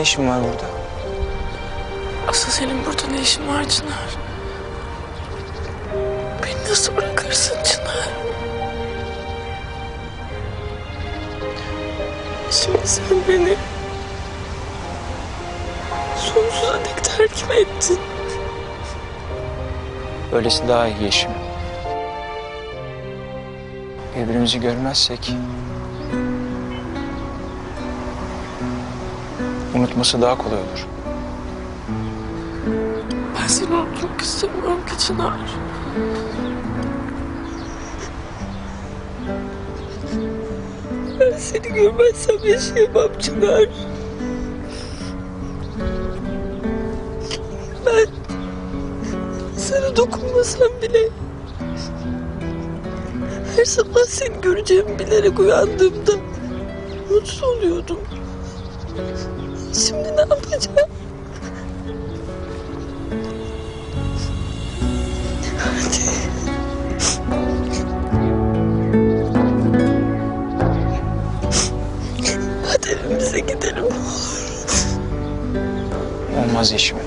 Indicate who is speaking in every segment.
Speaker 1: Ne işin var burada?
Speaker 2: Asıl senin burada ne işin var Çınar? Beni nasıl bırakırsın Çınar? Şimdi sen beni sonsuza dek terk mi ettin?
Speaker 1: Böylesi daha iyi Yeşim. Birbirimizi görmezsek... Unutması daha kolay olur.
Speaker 2: Ben seni unutmak istemiyorum ki Çınar. Ben seni görmezsem yaşayamam Çınar. Ben sana dokunmasam bile her sabah seni göreceğimi bilerek uyandığımda mutsuz oluyordum. Yapacağım? Hadi gidelim.
Speaker 1: Olmaz Yeşim.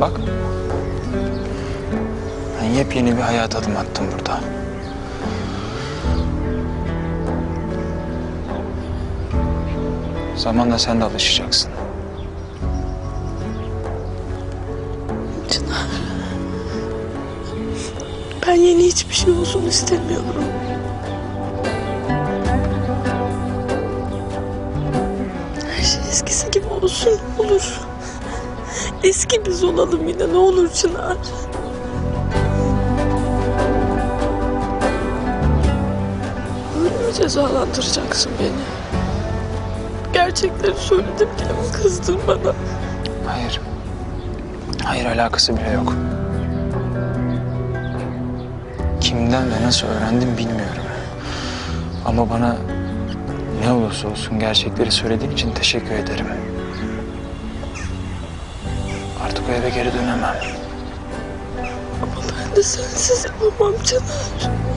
Speaker 1: Bak. Ben yepyeni bir hayat adım attım burada. Zamanla sen de alışacaksın.
Speaker 2: Ben yeni hiçbir şey olsun istemiyorum. Her şey eskisi gibi olsun olur. Eski biz olalım yine ne olur Çınar. Böyle mi cezalandıracaksın beni? Gerçekleri söyledim diye mi kızdın bana?
Speaker 1: Hayır. Hayır alakası bile yok. Kimden ve nasıl öğrendim bilmiyorum. Ama bana ne olursa olsun gerçekleri söylediğin için teşekkür ederim. Artık o eve geri dönemem.
Speaker 2: De sensiz yapamam Caner.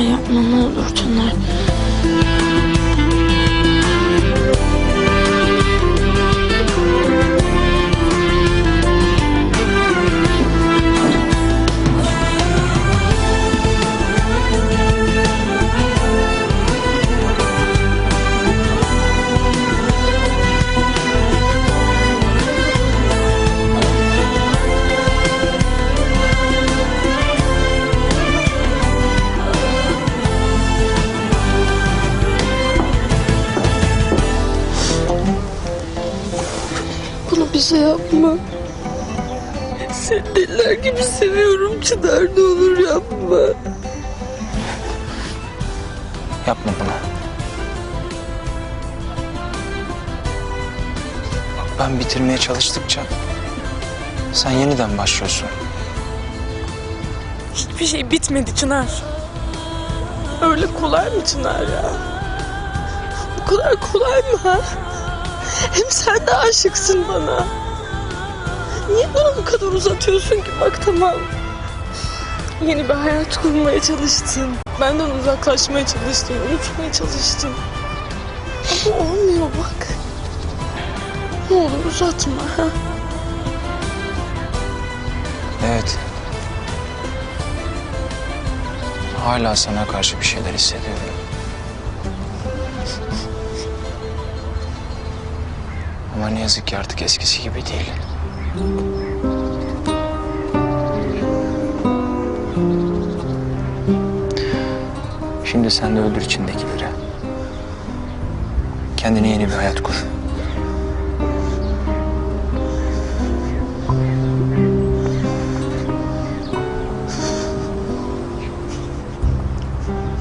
Speaker 1: Yapma
Speaker 2: ne olur. Bunu bize yapma. Seni deliler gibi seviyorum Çınar ne olur yapma.
Speaker 1: Yapma bunu. Bak ben bitirmeye çalıştıkça sen yeniden başlıyorsun.
Speaker 2: Hiçbir şey bitmedi Çınar. Öyle kolay mı Çınar ya? Bu kadar kolay mı ha? Hem sen de aşıksın bana. Niye bana bu kadar uzatıyorsun ki? Bak tamam. Yeni bir hayat kurmaya çalıştın. Benden uzaklaşmaya çalıştın. Unutmaya çalıştın. Ama olmuyor bak. Ne olur uzatma ha.
Speaker 1: Evet. Hala sana karşı bir şeyler hissediyorum. Ama ne yazık ki artık eskisi gibi değil. Şimdi sen de öldür içindekileri. Kendine yeni bir hayat kur.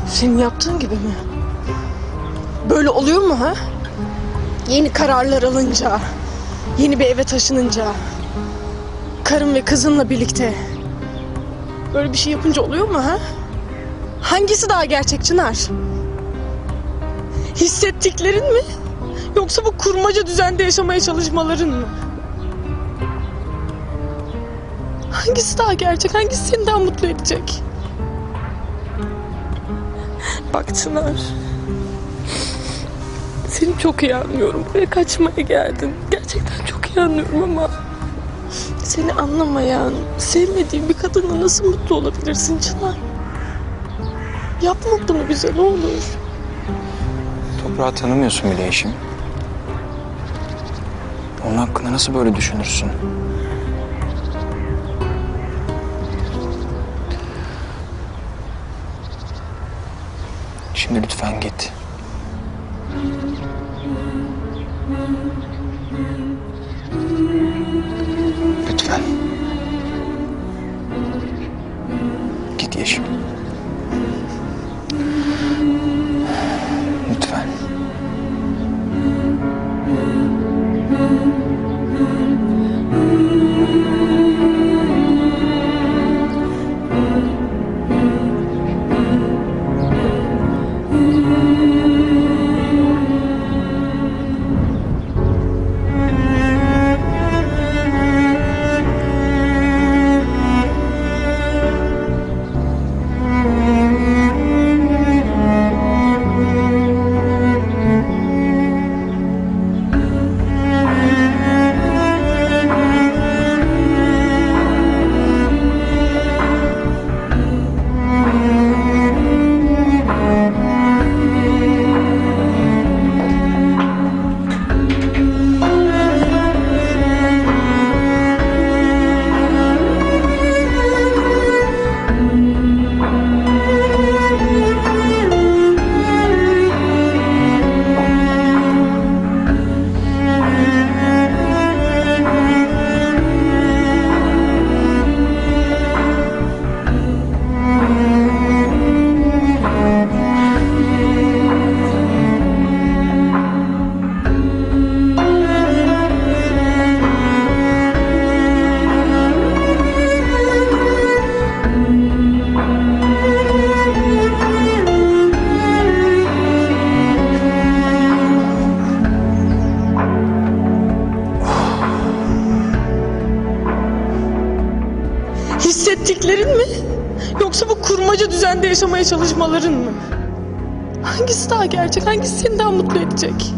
Speaker 2: Senin yaptığın gibi mi? Böyle oluyor mu ha? Yeni kararlar alınca, yeni bir eve taşınınca, karın ve kızınla birlikte böyle bir şey yapınca oluyor mu ha? Hangisi daha gerçek Çınar? Hissettiklerin mi? Yoksa bu kurmaca düzende yaşamaya çalışmaların mı? Hangisi daha gerçek? Hangisi seni daha mutlu edecek? Bak Çınar. Seni çok iyi anlıyorum. Buraya kaçmaya geldin. Gerçekten çok iyi anlıyorum ama... Seni anlamayan, sevmediğin bir kadınla nasıl mutlu olabilirsin Çınar? Yapma bunu bize ne olur.
Speaker 1: Toprağı tanımıyorsun bile eşim. Onun hakkında nasıl böyle düşünürsün? Şimdi lütfen git.
Speaker 2: Yaşamaya çalışmaların mı? Hangisi daha gerçek? Hangisi seni daha mutlu edecek?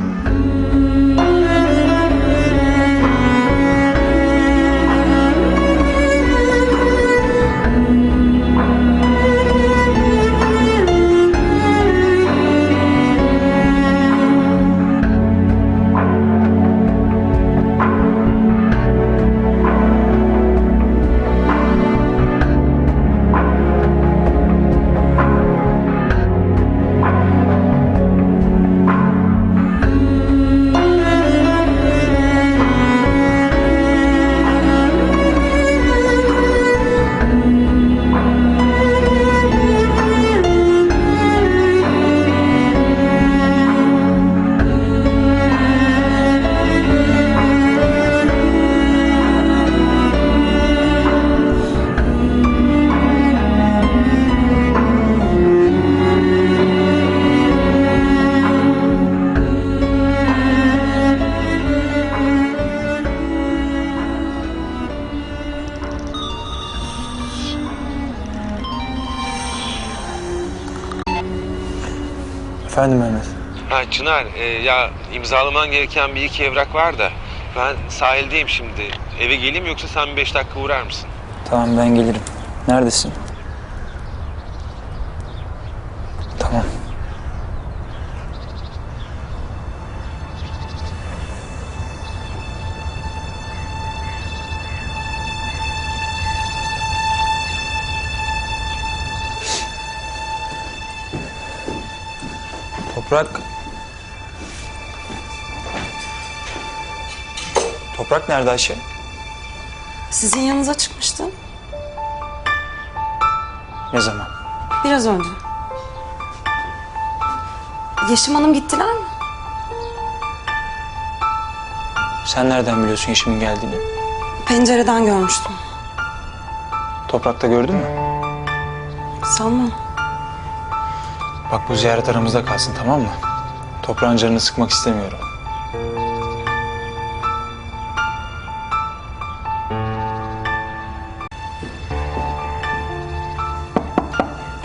Speaker 1: Efendim Mehmet.
Speaker 3: Ha Çınar, e, ya imzalaman gereken bir iki evrak var da ben sahildeyim şimdi. Eve geleyim yoksa sen bir beş dakika uğrar mısın?
Speaker 1: Tamam ben gelirim. Neredesin? Toprak. Toprak nerede Ayşe?
Speaker 4: Sizin yanınıza çıkmıştım.
Speaker 1: Ne zaman?
Speaker 4: Biraz önce. Yeşim Hanım gittiler mi?
Speaker 1: Sen nereden biliyorsun Yeşim'in geldiğini?
Speaker 4: Pencereden görmüştüm.
Speaker 1: Toprakta gördün mü?
Speaker 4: Sanmam.
Speaker 1: Bak bu ziyaret aramızda kalsın tamam mı? Toprağın canını sıkmak istemiyorum.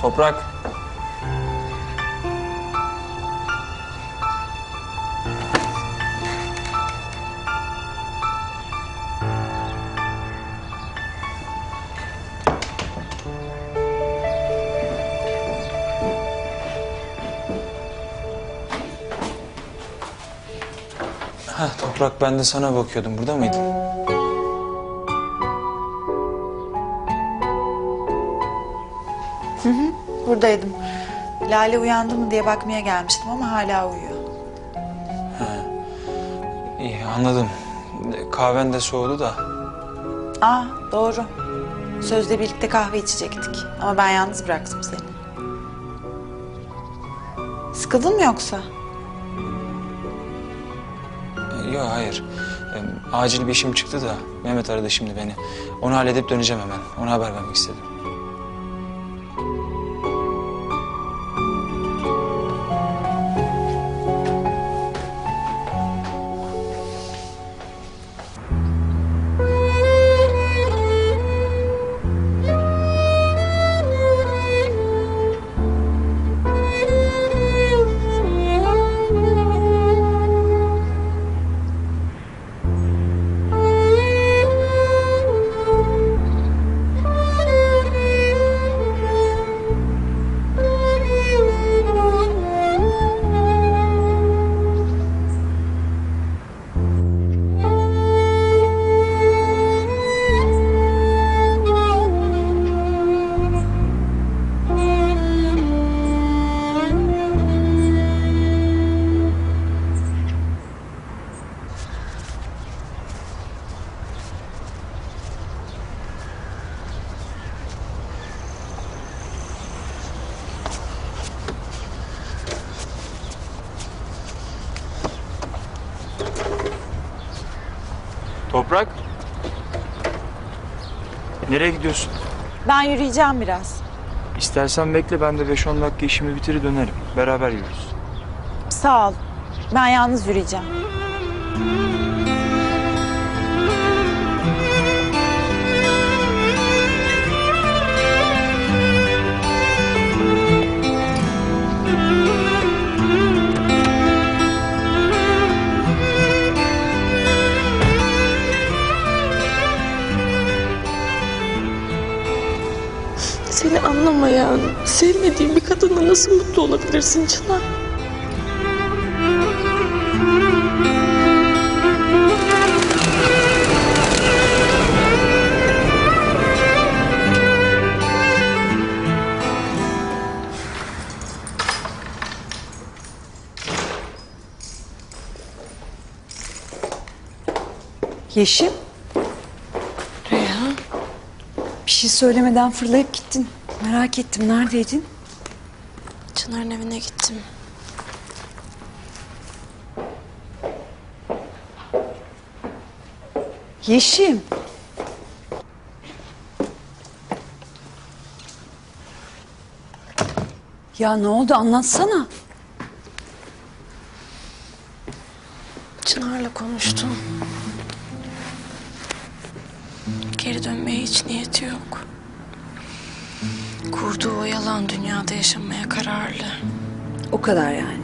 Speaker 1: Toprak. Toprak ben de sana bakıyordum. Burada mıydın?
Speaker 5: Buradaydım. Lale uyandı mı diye bakmaya gelmiştim ama hala uyuyor.
Speaker 1: İyi anladım. Kahven de soğudu da.
Speaker 5: Aa doğru. Sözde birlikte kahve içecektik. Ama ben yalnız bıraktım seni. Sıkıldın mı yoksa?
Speaker 1: Yok hayır. Em, Acil bir işim çıktı da Mehmet aradı şimdi beni. Onu halledip döneceğim hemen. Ona haber vermek istedim. Toprak. Nereye gidiyorsun?
Speaker 5: Ben yürüyeceğim biraz.
Speaker 1: İstersen bekle ben de 5-10 dakika işimi bitirir dönerim. Beraber yürürüz.
Speaker 5: Sağ ol. Ben yalnız yürüyeceğim.
Speaker 2: Sevmediğin bir kadınla nasıl mutlu olabilirsin Çınar?
Speaker 4: Yeşim,
Speaker 2: Reyhan,
Speaker 4: bir şey söylemeden fırlayıp gittin. Merak ettim, neredeydin?
Speaker 2: Çınar'ın evine gittim.
Speaker 4: Yeşim. Ya ne oldu anlatsana.
Speaker 2: Çınar'la konuştum. Geri dönmeye hiç niyeti yok. Kurduğu o yalan dünyada yaşamaya kararlı.
Speaker 4: O kadar yani.